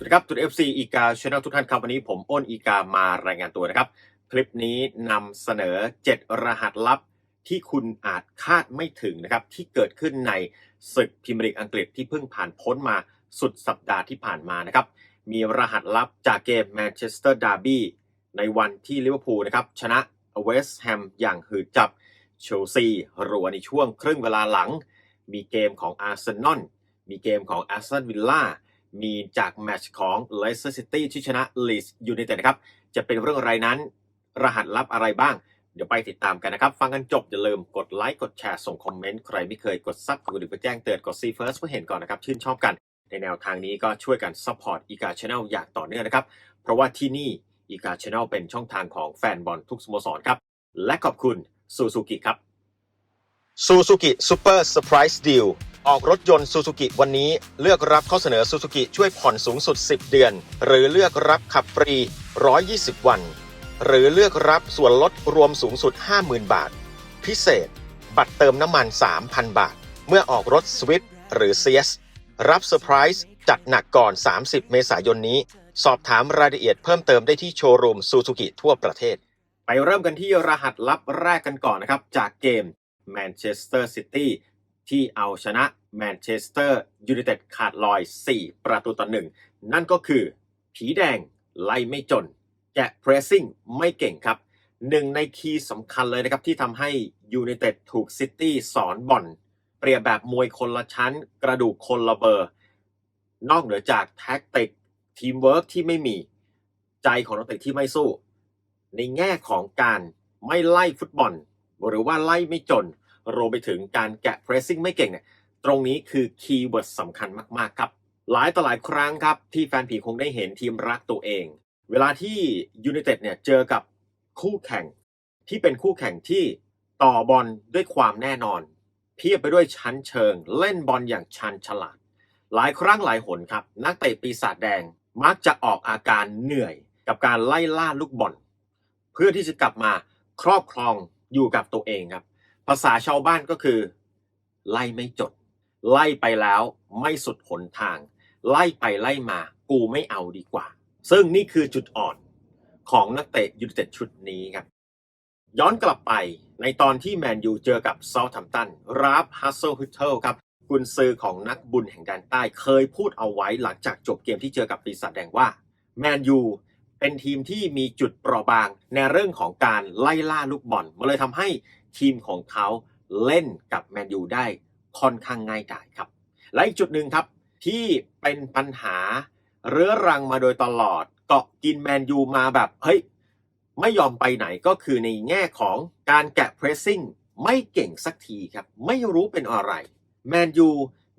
สวัสดีครับจุด FC อีกาช anel ทุกท่านครับ วันนี้ผมอ้นอีกามารายงานตัวนะครับ คลิปนี้นำเสนอ 7 รหัสลับที่คุณอาจคาดไม่ถึงนะครับ ที่เกิดขึ้นในศึกพรีเมียร์ลีกอังกฤษที่เพิ่งผ่านพ้นมาสุดสัปดาห์ที่ผ่านมานะครับ มีรหัสลับจากเกมแมนเชสเตอร์ดาร์บี้ในวันที่ลิเวอร์พูลนะครับ ชนะเวสต์แฮมอย่างหืดจับเชลซีรัวในช่วงครึ่งเวลาหลัง มีเกมของอาร์เซนอลมีเกมของแอสตันวิลล่า มีจากแมตช์ของ Leicester City ที่ชนะ Leeds United นะครับ จะเป็นเรื่องอะไรนั้น รหัสลับอะไรบ้าง เดี๋ยวไปติดตามกันนะครับ ฟังกันจบ อย่าลืมกดไลค์กดแชร์ส่งคอมเมนต์ใครไม่เคยกดซับกดกระดิ่งเพื่อแจ้งเตือนกด See First เพื่อเห็นก่อนนะครับ ชื่นชอบกัน ในแนวทางนี้ก็ช่วยกัน support อีกา Channel อย่างต่อเนื่องนะครับ เพราะว่าที่นี่อีกา Channel เป็นช่องทางของแฟนบอลทุกสโมสรครับและขอบคุณซูซูกิครับ Suzuki Super Surprise Deal ออกรถยนต์ Suzuki วันนี้เลือกรับข้อเสนอ Suzuki ช่วยผ่อนสูงสุด 10 เดือน หรือเลือกรับขับฟรี 120 วัน หรือเลือกรับส่วนลดรวมสูงสุด 50,000 บาท พิเศษ บัตรเติมน้ำมัน 3,000 บาท เมื่อออกรถ Swift หรือ CS รับเซอร์ไพรส์จัดหนักก่อน 30 เมษายนนี้ สอบถามรายละเอียดเพิ่มเติมได้ที่โชว์รูม Suzuki ทั่วประเทศ ไปเริ่มกันที่รหัสลับแรกกันก่อนนะครับ จากเกม แมนเชสเตอร์ซิตี้ที่เอาชนะแมนเชสเตอร์ยูไนเต็ดขาดลอย 4 ประตูต่อหนึ่งนั่นก็คือ ผีแดงไล่ไม่จน แกะเพรสซิ่งไม่เก่งครับหนึ่งในคีย์สำคัญเลยนะครับที่ทำให้ยูไนเต็ดถูกซิตี้สอนบอลเปรียบแบบมวยคนละชั้น กระดูกคนละเบอร์ นอกเหนือจากแท็กติกทีมเวิร์กที่ไม่มีใจของนักเตะที่ไม่สู้ ในแง่ของการไม่ไล่ฟุตบอล หรือว่าไล่ไม่จน รวมไปถึงการแกะเพรสซิ่งไม่เก่งเนี่ยตรงนี้คือคีย์เวิร์ดสำคัญมากๆครับหลายต่อหลายครั้งครับ ที่แฟนผีคงได้เห็นทีมรักตัวเอง เวลาที่ยูไนเต็ดเนี่ยเจอกับคู่แข่ง ที่เป็นคู่แข่งที่ต่อบอลด้วยความแน่นอน เพียบไปด้วยชั้นเชิง เล่นบอลอย่างชันฉลาด หลายครั้งหลายหนครับ นักเตะปีศาจแดงมักจะออกอาการเหนื่อย กับการไล่ล่าลูกบอลเพื่อที่จะกลับมาครอบครองอยู่กับตัวเองครับ ภาษาชาวบ้านก็คือ ไล่ไม่จด ไล่ไปแล้วไม่สุดหนทาง ไล่ไปไล่มา กูไม่เอาดีกว่า ซึ่งนี่คือจุดอ่อนของนักเตะยูไนเต็ดชุดนี้ครับ ย้อนกลับไปในตอนที่แมนยูเจอกับเซาท์แฮมป์ตันราฟฮัสเซลฮุตเทลครับกุนซือของนักบุญแห่งแดนใต้เคยพูดเอาไว้หลังจากจบเกมที่เจอกับปีศาจแดงว่าแมนยูเป็นทีมที่มีจุดเปราะบางในเรื่องของการไล่ล่าลูกบอลมันเลยทำให้ ทีมของเขาเล่นกับแมนยูได้ค่อนข้างง่ายดายครับ และอีกจุดหนึ่งครับที่เป็นปัญหาเรื้อรังมาโดยตลอดเกาะกินแมนยูมาแบบเฮ้ยไม่ยอมไปไหนก็คือในแง่ของการแกะเพรสซิ่งไม่เก่งสักทีครับ ไม่รู้เป็นอะไรแมนยู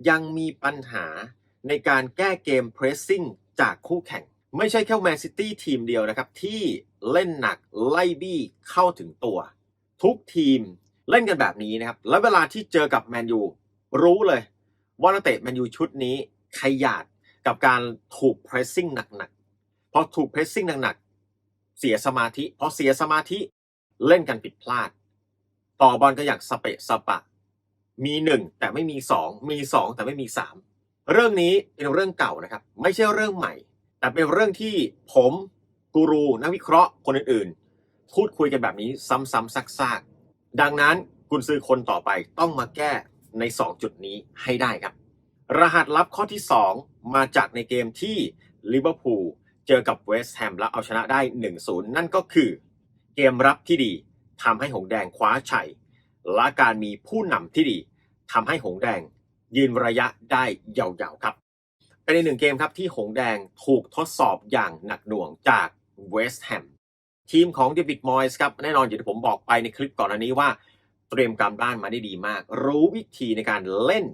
ยังมีปัญหาในการแก้เกมเพรสซิ่งจากคู่แข่ง ไม่ใช่แค่แมนซิตี้ทีมเดียวนะครับ ที่เล่นหนักไล่บี้เข้าถึงตัว ทุกทีมเล่นกันแบบนี้นะครับ แล้วเวลาที่เจอกับแมนยูรู้เลย ว่านักเตะแมนยูชุดนี้ขยาดกับการถูกเพรสซิ่งหนักๆพอถูกเพรสซิ่งหนักๆเสียสมาธิพอเสียสมาธิเล่นกันผิดพลาด ต่อบอลก็อย่างสเปะสปะ มีหนึ่งแต่ไม่มีสองมีสองแต่ไม่มีสามเรื่องนี้เป็นเรื่องเก่านะครับ ไม่ใช่เรื่องใหม่ แต่เป็นเรื่องที่ผมกูรูนักวิเคราะห์คนอื่นๆ พูดคุยกันแบบนี้ซ้ำๆซากๆ ดังนั้นกุนซือคนต่อไปต้องมาแก้ใน 2 จุดนี้ให้ได้ครับ รหัสลับข้อที่ 2 มาจากในเกมที่ลิเวอร์พูลเจอกับเวสต์แฮมแล้วเอาชนะได้ 1-0 นั่นก็คือ เกมรับที่ดีทำให้หงแดงคว้าชัย และการมีผู้นำที่ดีทำให้หงแดงยืนระยะได้ยาวๆครับ เป็นในหนึ่งเกมครับที่หงแดงถูกทดสอบอย่างหนักหน่วงจากเวสต์แฮม ทีมของเดวิดมอยส์ครับแน่นอนอย่างที่ผมบอกไปในคลิปก่อนอันนี้ว่า เตรียมการบ้านมาได้ดีมาก รู้วิธีในการเล่น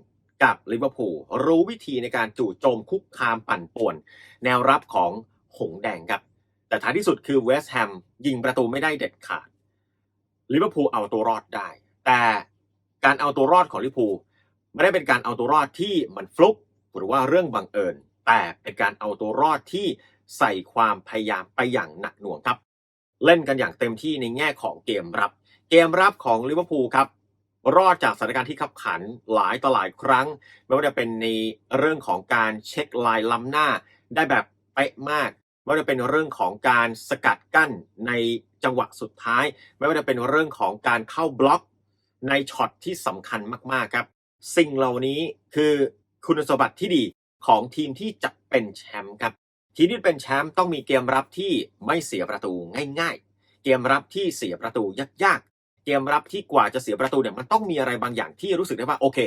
กับลิเวอร์พูลรู้วิธีในการจู่โจมคุกคามปั่นป่วน แนวรับของหงแดงครับ แต่ท้ายที่สุดคือเวสต์แฮมยิงประตูไม่ได้เด็ดขาดลิเวอร์พูลเอาตัวรอดได้ แต่การเอาตัวรอดของลิเวอร์พูลไม่ได้เป็นการเอาตัวรอดที่มันฟลุกหรือว่าเรื่องบังเอิญ แต่เป็นการเอาตัวรอดที่ใส่ความพยายามไปอย่างหนักหน่วงครับ เล่นกันอย่างเต็มที่ในแง่ของเกมรับ เกมรับของลิเวอร์พูลครับรอดจากสถานการณ์ที่ขับขันหลายต่อหลายครั้ง ไม่ว่าจะเป็นในเรื่องของการเช็คลายล้ำหน้า ได้แบบเป๊ะมากไม่ว่าจะเป็นเรื่องของการสกัดกั้นในจังหวะสุดท้าย ไม่ว่าจะเป็นเรื่องของการเข้าบล็อกในช็อตที่สำคัญมากๆครับ สิ่งเหล่านี้คือคุณสมบัติที่ดีของทีมที่จะเป็นแชมป์ครับ ทีมที่เป็นแชมป์ต้องมีเกมรับที่ไม่เสียประตูง่ายๆ เกมรับที่เสียประตูยากๆ เกมรับที่กว่าจะเสียประตูเนี่ยมันต้องมีอะไรบางอย่างที่รู้สึกได้ว่าโอเค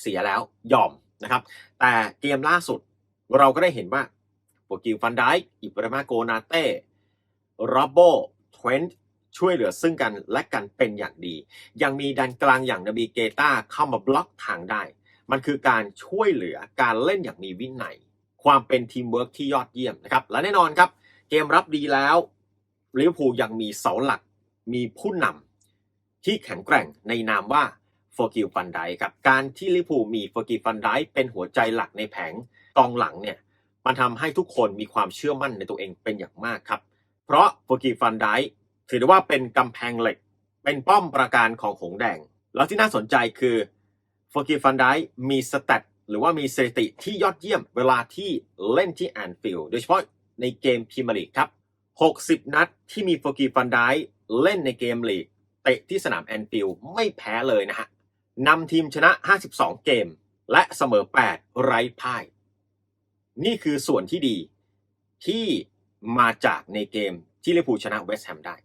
เสียแล้วยอมนะครับ แต่เกมล่าสุดเราก็ได้เห็นว่าโปกิลฟันไดอิบรามาโกนาเต้โรบโบทเวนต์ช่วยเหลือซึ่งกันและกันเป็นอย่างดี ยังมีดันกลางอย่างนาบีเกตาเข้ามาบล็อกทางได้ มันคือการช่วยเหลือการเล่นอย่างมีวินัย ความเป็นทีมเวิร์กที่ยอดเยี่ยมนะครับและแน่นอนครับ เกมรับดีแล้วลิเวอร์พูลยังมีเสาหลักมีผู้นำที่แข็งแกร่งในนามว่าโฟกิลฟันไดครับการที่ลิเวอร์พูลมีโฟกิลฟันไดเป็นหัวใจหลักในแผงกองหลังเนี่ยมันทำให้ทุกคนมีความเชื่อมั่นในตัวเองเป็นอย่างมากครับ เพราะโฟกิฟันไดถือได้ว่าเป็นกำแพงเหล็ก เป็นป้อมประการของหงแดง แล้วที่น่าสนใจคือโฟกิฟันไดมีสแตท หรือว่ามีสถิติที่ยอดเยี่ยมเวลาที่เล่นที่แอนฟิลด์โดยเฉพาะในเกมพรีเมียร์ลีกครับ 60 นัดที่มีโฟกิลฟันไดเล่นในเกมลีกเตะที่สนามแอนฟิลด์ไม่แพ้เลยนะฮะนำทีมชนะ 52 เกม และเสมอ 8 ไร้พ่าย นี่คือส่วนที่ดีที่มาจากในเกมที่ลิเวอร์พูลชนะเวสต์แฮมได้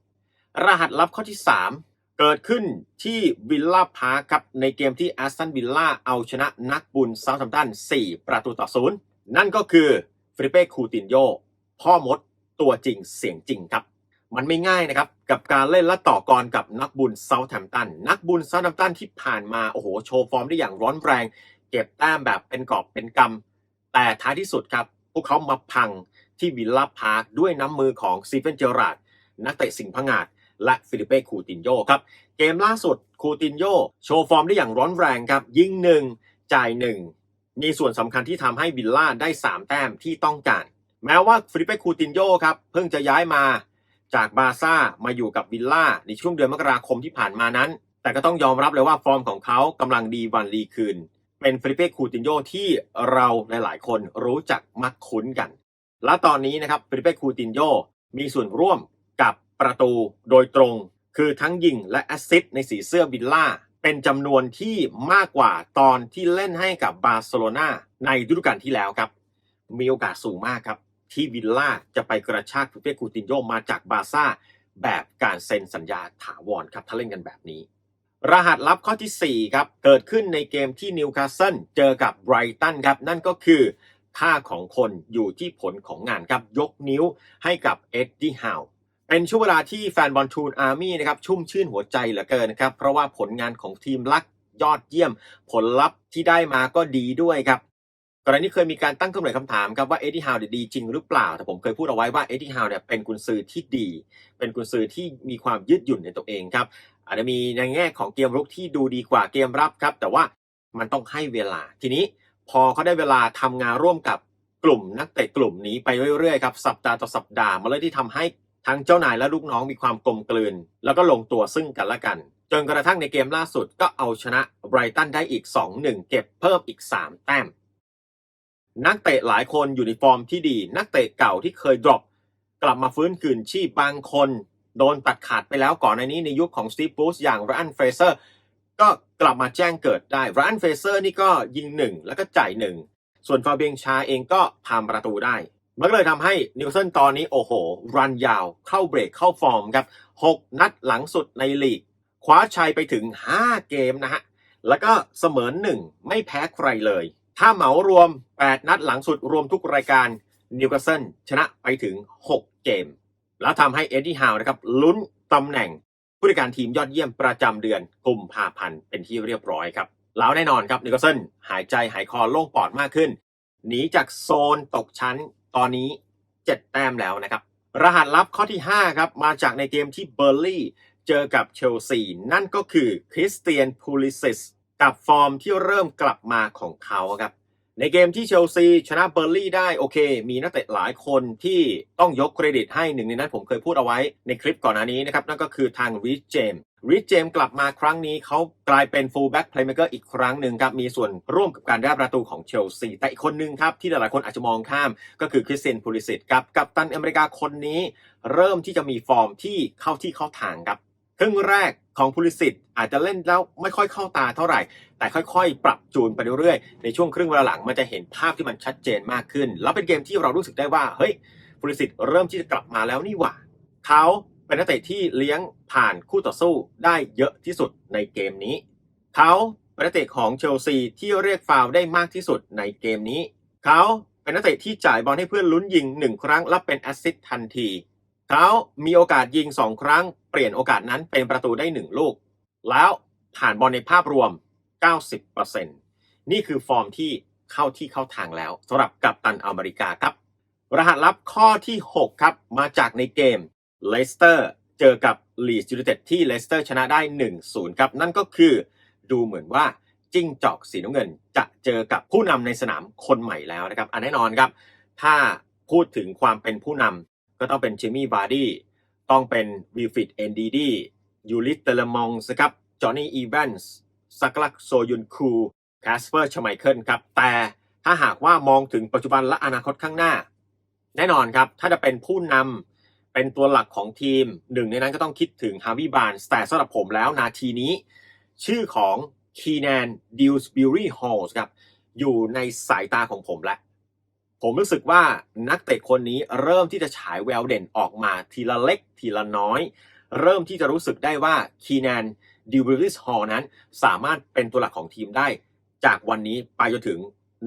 รหัสลับข้อที่ 3 เกิดขึ้นที่วิลล่าพาร์คครับ ในเกมที่แอสตันวิลล่าเอาชนะนักบุญเซาท์แฮมตัน 4 ประตูต่อศูนย์นั่นก็คือฟริเป้คูตินโยพ่อมดตัวจริงเสียงจริงครับ มันไม่ง่ายนะครับกับการเล่นและต่อกรกับนักบุญเซาท์แฮมตันนักบุญเซาท์แฮมตันที่ผ่านมาโอ้โหโชว์ฟอร์มได้อย่างร้อนแรง เก็บแต้มแบบเป็นกอบเป็นกำแต่ท้ายที่สุดครับ พวกเขามาพังที่วิลล่าพาร์คด้วยน้ำมือของซีเฟนเจอราร์ดนักเตะสิงห์พงาด และฟิลิเป้คูตินโยครับ เกมล่าสุดคูตินโยโชว์ฟอร์มได้อย่างร้อนแรงครับ ยิงหนึ่งจ่ายหนึ่งมีส่วนสำคัญที่ทำให้วิลล่าได้ 3 แต้มที่ต้องการ แม้ว่าฟิลิเป้คูตินโยครับ เพิ่งจะย้ายมาจากบาร์ซ่ามาอยู่กับวิลล่าในช่วงเดือนมกราคมที่ผ่านมานั้น แต่ก็ต้องยอมรับเลยว่าฟอร์มของเขากำลังดีวันดีคืน เป็นฟิลิเป้คูตินโยที่เราหลายคนรู้จักมักคุ้นกัน และตอนนี้นะครับฟิลิเป้คูตินโยมีส่วนร่วมกับ ประตูโดยตรง คือทั้งยิงและแอสซิสต์ในสีเสื้อวิลล่า เป็นจำนวนที่มากกว่าตอนที่เล่นให้กับบาร์เซโลนาในฤดูกาลที่แล้วครับ มีโอกาสสูงมากครับ ที่วิลล่าจะไปกระชากฟิลิเป้คูตินโยมาจากบาร์ซ่า แบบการเซ็นสัญญาถาวรครับถ้าเล่นกันแบบนี้ รหัสลับข้อทีสี่ 4 ครับ เกิดขึ้นในเกมที่นิวคาสเซิลเจอกับไบรตันครับ นั่นก็คือค่าของคนอยู่ที่ผลของงานครับยกนิ้วให้กับเอ็ดดี้ฮาว เป็นช่วงเวลาที่แฟนบอลทูนอาร์มี่นะครับชุ่มชื่นหัวใจเหลือเกินนะครับ เพราะว่าผลงานของทีมลักยอดเยี่ยม ผลลัพธ์ที่ได้มาก็ดีด้วยครับกรณีเคยมีการตั้งคำถามคำถามครับว่าเอ็ดดี้ฮาวดีจริงหรือเปล่า แต่ผมเคยพูดเอาไว้ว่าเอ็ดดี้ฮาวเนี่ยเป็นกุนซือที่ดี เป็นกุนซือที่มีความยืดหยุ่นในตัวเองครับอาจจะมีในแง่ของเกมรุกที่ดูดีกว่าเกมรับครับ แต่ว่ามันต้องให้เวลาทีนี้พอเขาได้เวลาทำงานร่วมกับกลุ่มนักเตะกลุ่มนี้ไปเรื่อยๆครับสัปดาห์ต่อสัปดาห์มาเลยที่ทำให้ ทั้งเจ้านายและลูกน้องมีความกลมกลืน แล้วก็ลงตัวซึ่งกันและกัน จนกระทั่งในเกมล่าสุดก็เอาชนะไบรตันได้อีก 2-1 เก็บเพิ่มอีก 3 แต้ม นักเตะหลายคนอยู่ในฟอร์มที่ดี นักเตะเก่าที่เคยดรอปกลับมาฟื้นคืนชีพบางคน โดนตัดขาดไปแล้วก่อนในนี้ในยุคของสตีฟบูสอย่างรันเฟเซอร์ก็กลับมาแจ้งเกิดได้รันเฟเซอร์นี่ก็ยิงหนึ่งแล้วก็จ่ายหนึ่งส่วนฟาเบียงชาเองก็พามประตูได้ มันก็เลยทำให้นิวเซนตอนนี้โอ้โห รันยาวเข้าเบรกเข้าฟอร์มครับ 6 นัดหลังสุดในลีก คว้าชัยไปถึง 5 เกมนะฮะ แล้วก็เสมอหนึ่งไม่แพ้ใครเลย ถ้าเหมารวม 8 นัดหลังสุดรวมทุกรายการนิวคาสเซิลชนะไปถึง 6 เกม แล้วทำให้เอ็ดดี้ฮาวนะครับลุ้นตำแหน่งผู้จัดการทีมยอดเยี่ยมประจำเดือนกุมภาพันธ์เป็นที่เรียบร้อยครับ แล้วแน่นอนครับนิวคาสเซิลหายใจหายคอโล่งปอดมากขึ้นหนีจากโซนตกชั้น ตอนนี้ 7 แต้มแล้วนะครับ รหัสลับข้อที่ 5 ครับ มาจากในเกมที่เบอร์ลี่เจอกับเชลซีนั่นก็คือคริสเตียนพูลิซิสกับฟอร์มที่เริ่มกลับมาของเขาครับ ในเกมที่เชลซีชนะเบอร์ลี่ได้โอเค มีนักเตะหลายคนที่ต้องยกเครดิตให้หนึ่งในนั้นผมเคยพูดเอาไว้ในคลิปก่อนหน้านี้นะครับ นั่นก็คือทางริชเจมริชเจมส์กลับมาครั้งนี้เขากลายเป็น full back playmaker อีกครั้งหนึ่งครับ มีส่วนร่วมกับการได้ประตูของเชลซี แต่อีกคนหนึ่งครับ ที่หลายๆคนอาจจะมองข้ามก็คือคริสเตียนพูลิสิตกับ กัปตันอเมริกาคนนี้ เริ่มที่จะมีฟอร์มที่เข้าที่เข้าทางครับครึ่งแรกของพูลิสิตอาจจะเล่นแล้วไม่ค่อยเข้าตาเท่าไหร่ แต่ค่อยๆ ปรับจูนไปเรื่อยๆ ในช่วงครึ่งเวลาหลังมันจะเห็นภาพที่มันชัดเจนมากขึ้น แล้วเป็นเกมที่เรารู้สึกได้ว่าเฮ้ยพูลิสิตเริ่มที่จะกลับมาแล้วนี่หว่าเขา เป็นนักเตะที่เลี้ยงผ่านคู่ต่อสู้ได้เยอะที่สุดในเกมนี้ เขาเป็นนักเตะของเชลซีที่เรียกฟาวล์ได้มากที่สุดในเกมนี้ เขาเป็นนักเตะที่จ่ายบอลให้เพื่อนลุ้นยิงหนึ่งครั้งและเป็นแอสซิสต์ทันที เขามีโอกาสยิงสองครั้ง เปลี่ยนโอกาสนั้นเป็นประตูได้หนึ่งลูก แล้วผ่านบอลในภาพรวม 90%นี่คือฟอร์มที่เข้าที่เข้าทางแล้วสำหรับกัปตันอเมริกาครับ รหัสลับข้อที่ 6 ครับ มาจากในเกม เลสเตอร์เจอกับลีสยูไนเต็ดที่เลสเตอร์ชนะได้ 1-0 ครับ นั่นก็คือดูเหมือนว่าจิ้งจอกสีน้ำเงิน จะเจอกับผู้นำในสนามคนใหม่แล้วนะครับอันแน่นอนครับ ถ้าพูดถึงความเป็นผู้นำก็ต้องเป็นจิมมี่บาร์ดี้ต้องเป็นวิลฟิดเอนดีดียูริสเตลมองส์ครับจอห์นนี่อีแวนส์ซักลักโซยุนคูแคสเปอร์ชไมเคิลครับ แต่ถ้าหากว่ามองถึงปัจจุบันและอนาคตข้างหน้า แน่นอนครับ ถ้าจะเป็นผู้นำ เป็นตัวหลักของทีมหนึ่งในนั้นก็ต้องคิดถึงฮาร์วีบานแต่สำหรับผมแล้วนาทีนี้ ชื่อของคีแนนดิวส์บิวรี่ฮอลส์ครับอยู่ในสายตาของผมแล้วผมรู้สึกว่านักเตะคนนี้เริ่มที่จะฉายแววเด่นออกมาทีละเล็กทีละน้อย เริ่มที่จะรู้สึกได้ว่าคีแนนดิวบิลิสฮอลนั้น สามารถเป็นตัวหลักของทีมได้ จากวันนี้ไปจนถึง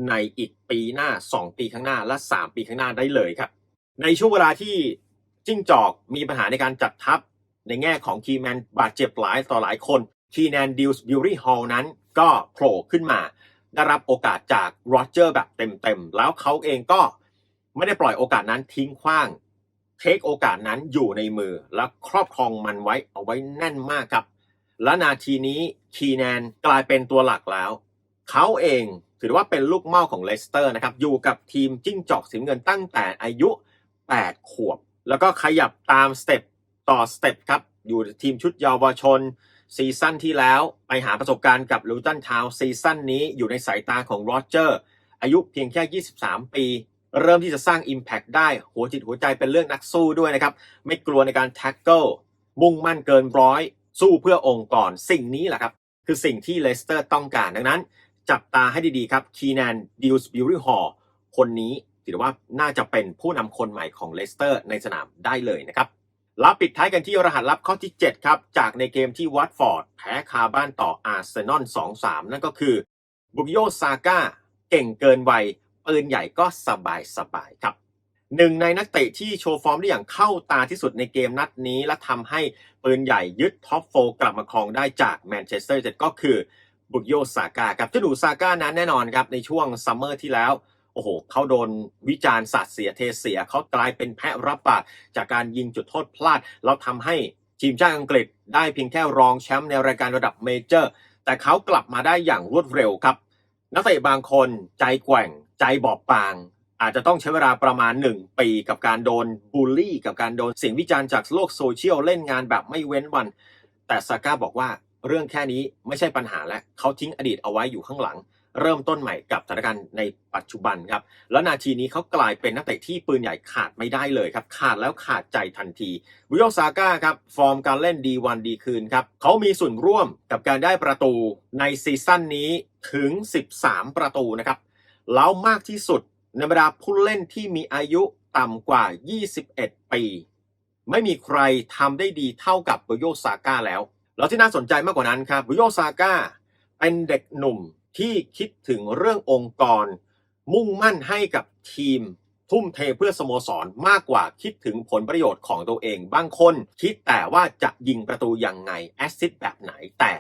ในอีกปีหน้า 2 ปีข้างหน้าและ 3 ปีข้างหน้าได้เลยครับ ในช่วงเวลาที่ จิ้งจอกมีปัญหาในการจัดทัพ ในแง่ของคีแมนบาดเจ็บหลายต่อหลายคนคีแนนดิวส์บิวรี่ฮอลนั้นก็โผล่ขึ้นมา ได้รับโอกาสจากโรเจอร์แบบเต็มๆ แล้วเขาเองก็ไม่ได้ปล่อยโอกาสนั้นทิ้งขว้าง เทคโอกาสนั้นอยู่ในมือและครอบครองมันไว้เอาไว้แน่นมากครับ และนาทีนี้คีแนนกลายเป็นตัวหลักแล้ว เขาเองถือว่าเป็นลูกเม่าของเลสเตอร์นะครับ อยู่กับทีมจิ้งจอกสีน้ำเงินตั้งแต่อายุ 8 ขวบ แล้วก็ขยับตามสเต็ปต่อสเต็ปครับ อยู่ทีมชุดเยาวชนซีซั่นที่แล้วไปหาประสบการณ์กับลูตันทาวซีซั่นนี้อยู่ในสายตาของโรเจอร์ อายุเพียงแค่ 23 ปี เริ่มที่จะสร้าง Impact ได้หัวจิตหัวใจเป็นเรื่องนักสู้ด้วยนะครับ ไม่กลัวในการแท็กเกิลมุ่งมั่นเกินร้อย สู้เพื่อองค์กรสิ่งนี้แหละครับ คือสิ่งที่เลสเตอร์ต้องการดังนั้น จับตาให้ดีๆครับคีแนนดิวส์บิวรี่ฮอลคนนี้ ถือว่าน่าจะเป็นผู้นำคนใหม่ของเลสเตอร์ในสนามได้เลยนะครับแล้วปิดท้ายกันที่รหัสลับข้อที่ 7 ครับ จากในเกมที่วัตฟอร์ดแพ้คาบ้านต่ออาร์เซนอล2-3 นั่นก็คือบุกโยซาก้าเก่งเกินวัยปืนใหญ่ก็สบายสบายๆครับหนึ่งในนักเตะที่โชว์ฟอร์มได้อย่างเข้าตาที่สุดในเกมนัดนี้ และทำให้ปืนใหญ่ยึดท็อปโฟกลับมาครองได้จากแมนเชสเตอร์ยูไนเต็ดก็คือบุกโยซาก้าครับเจ้าหนูซาก้านั้นแน่นอนครับในช่วงซัมเมอร์ที่แล้ว โอ้โหเขาโดนวิจารณ์สาดเสียเทเสียเขากลายเป็นแพะรับบาดจากการยิงจุดโทษพลาด แล้วทำให้ทีมชาติอังกฤษได้เพียงแค่รองแชมป์ในรายการระดับเมเจอร์ แต่เขากลับมาได้อย่างรวดเร็วครับ นักเตะบางคนใจแกว่ง ใจบอบบาง อาจจะต้องใช้เวลาประมาณ 1 ปีกับการโดนบูลลี่ กับการโดนเสียงวิจารณ์จากโลกโซเชียลเล่นงานแบบไม่เว้นวัน แต่ซาก้าบอกว่าเรื่องแค่นี้ไม่ใช่ปัญหาและเขาทิ้งอดีตเอาไว้อยู่ข้างหลัง เริ่มต้นใหม่กับสถานการณ์ในปัจจุบันครับ แล้วนาทีนี้เขากลายเป็นนักเตะที่ปืนใหญ่ขาดไม่ได้เลยครับ ขาดแล้วขาดใจทันทีวิโยซาก้าครับ ฟอร์มการเล่นดีวันดีคืนครับเขามีส่วนร่วมกับการได้ประตูในซีซั่นนี้ถึง 13 ประตูนะครับ แล้วมากที่สุดในบรรดาผู้เล่นที่มีอายุต่ำกว่า 21 ปี ไม่มีใครทำได้ดีเท่ากับบุโยซาก้าแล้ว แล้วที่น่าสนใจมากกว่านั้นครับบุโยซาก้าเป็นเด็กหนุ่ม ที่คิดถึงเรื่ององค์กร มุ่งมั่นให้กับทีม ทุ่มเทเพื่อสโมสรมากกว่าคิดถึงผลประโยชน์ของตัวเอง บางคนคิดแต่ว่าจะยิงประตูยังไงแอสซิสแบบไหนแต่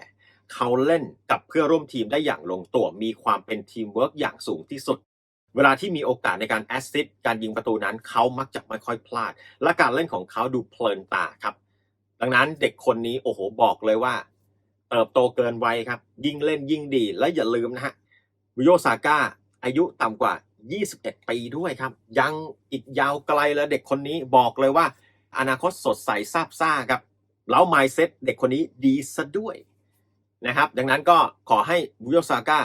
เขาเล่นกับเพื่อร่วมทีมได้อย่างลงตัวมีความเป็นทีมเวิร์กอย่างสูงที่สุด เวลาที่มีโอกาสในการแอสซิสการยิงประตูนั้นเขามักจะไม่ค่อยพลาด และการเล่นของเขาดูเพลินตาครับ ดังนั้นเด็กคนนี้โอ้โหบอกเลยว่า เติบโตเกินวัยครับ ยิ่งเล่นยิ่งดีและอย่าลืมนะฮะวิโยซาก้าอายุต่ำกว่า 21 ปีด้วยครับ ยังอีกยาวไกลแล้วเด็กคนนี้บอกเลยว่า อนาคตสดใสซาบซ่าครับ แล้ว mindset เด็กคนนี้ดีซะด้วยนะครับ ดังนั้นก็ขอให้บุโยซาก้า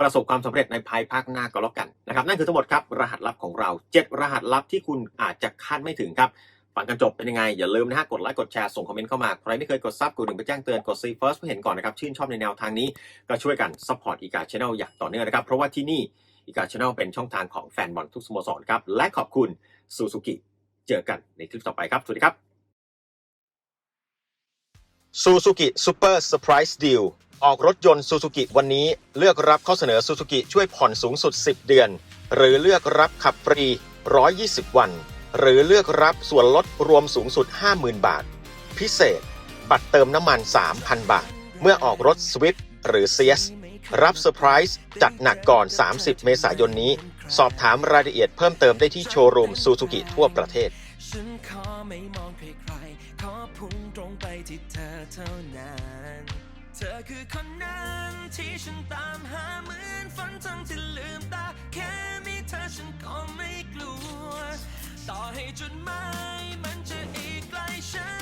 ประสบความสำเร็จในภายภาคหน้าก็แล้วกันนะครับ นั่นคือทั้งหมดครับ รหัสลับของเรา 7 รหัสลับที่คุณอาจจะคาดไม่ถึงครับ ฟังกันจบเป็นยังไง อย่าลืมนะฮะกดไลค์กดแชร์ส่งคอมเมนต์เข้ามาใครไม่เคยกดซับกดหนึ่งไปแจ้งเตือนกดซีเฟิร์สเพื่อเห็นก่อนนะครับชื่นชอบในแนวทางนี้ก็ช่วยกันซัพพอร์ตอีกาชแนลอย่างต่อเนื่องนะครับเพราะว่าที่นี่อีกาชแนลเป็นช่องทางของแฟนบอลทุกสโมสรครับและขอบคุณซูซูกิเจอกันในคลิปต่อไปครับสวัสดีครับ Suzuki Super Surprise Deal ออกรถยนต์ Suzuki วันนี้เลือกรับข้อเสนอ Suzuki ช่วยผ่อนสูงสุด 10 เดือน หรือเลือกรับขับฟรี 120 วัน หรือเลือกรับส่วนลดรวมสูงสุด 50,000 บาท พิเศษ บัตรเติมน้ำมัน 3,000 บาท เมื่อออกรถ Swift หรือ CS รับเซอร์ไพรส์จัดหนักก่อน 30 เมษายนนี้ สอบถามรายละเอียดเพิ่มเติมได้ที่โชว์รูม Suzuki ทั่วประเทศ ฉันขอไม่มองใคร ขอพุ่งตรงไปที่เธอเท่านั้น เธอคือคนนั้นที่ฉันตามหาเหมือนฝันทั้งที่ลืมตา แค่มีเธอฉันก็ไม่กลัว ต่อให้จุดหมามันจะอีกไกลฉัน